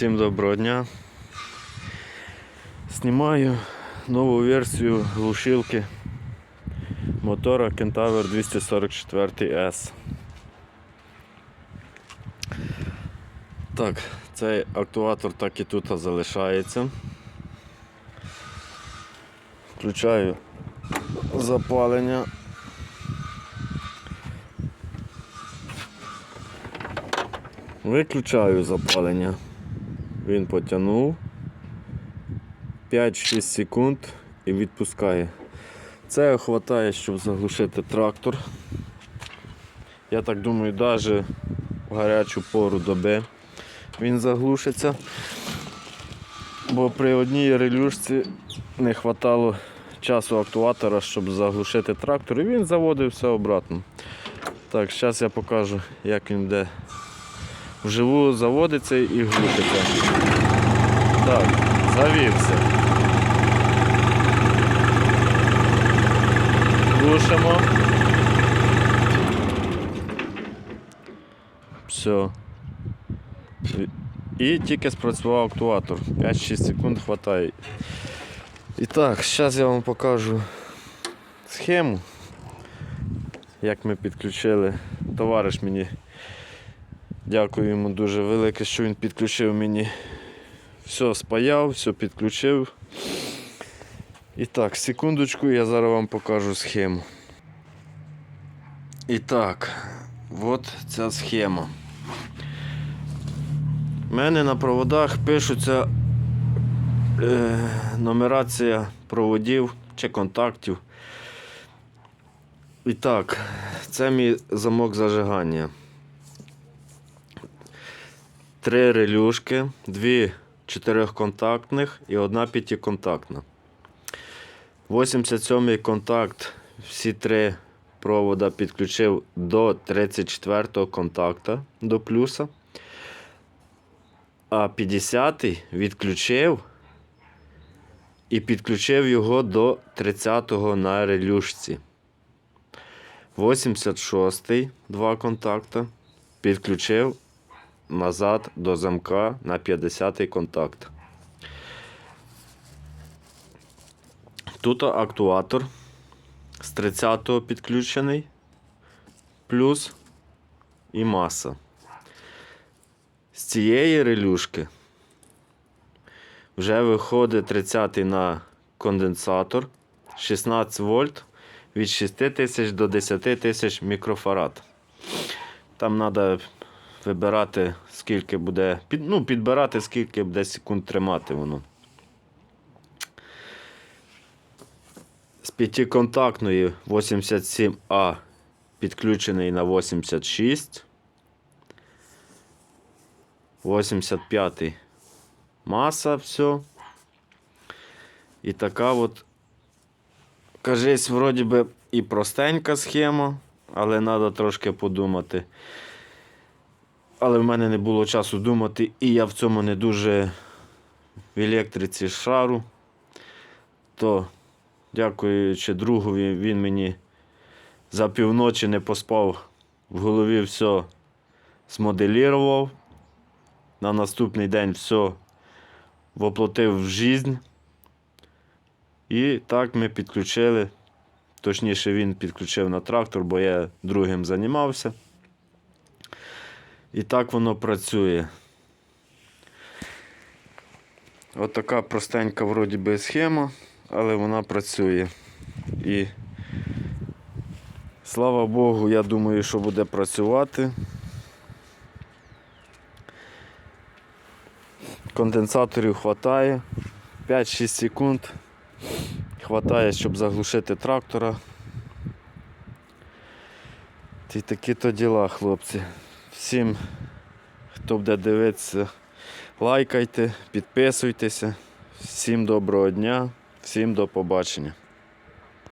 Всім доброго дня. Знімаю нову версію глушилки мотора Kentaur 244S. Так, цей актуатор так і тут залишається. Включаю запалення. Виключаю запалення. Він потягнув 5-6 секунд і відпускає. Це вистачає, щоб заглушити трактор. Я так думаю, навіть в гарячу пору доби він заглушиться. Бо при одній релюшці не вистачало часу актуатора, щоб заглушити трактор, і він заводив все обратно. Так, зараз я покажу, як він йде вживу заводиться і глушиться. Так, завівся. Глушимо. Все. І тільки спрацював актуатор. 5-6 секунд вистачає. І так, зараз я вам покажу схему, як ми підключили. Товариш мені Дякую йому дуже велике, що він підключив мені. Все спаяв, все підключив. І так, секундочку, я зараз вам покажу схему. І так, от ця схема. У мене на проводах пишуться е, нумерація проводів чи контактів. І так, це мій замок зажигання три релюшки, дві чотирьохконтактних і одна п'ятиконтактна. 87-й контакт, всі три провода підключив до 34-го контакта до плюса. А 50-й відключив і підключив його до 30-го на релюшці. 86-й два контакта підключив назад до замка на 50-й контакт. Тут актуатор з 30-го підключений, плюс і маса. З цієї релюшки вже виходить 30-й на конденсатор 16 вольт від 6 тисяч до 10 тисяч мікрофарад. Там треба вибирати, скільки буде, під, ну, підбирати, скільки буде секунд тримати воно. З п'ятиконтактної 87А підключений на 86. 85 маса, все. І така от, кажись, вроді би і простенька схема, але треба трошки подумати. Але в мене не було часу думати, і я в цьому не дуже в електриці шару. То, дякуючи другові, він мені за півночі не поспав, в голові все змоделірував. На наступний день все воплотив в жизнь. І так ми підключили. Точніше, він підключив на трактор, бо я другим займався. І так воно працює. От така простенька вроді би схема, але вона працює. І слава Богу, я думаю, що буде працювати. Конденсаторів вистачає. 5-6 секунд. Хватає, щоб заглушити трактора. І такі то діла, хлопці. Всім, хто буде дивитися, лайкайте, підписуйтеся. Всім доброго дня, всім до побачення.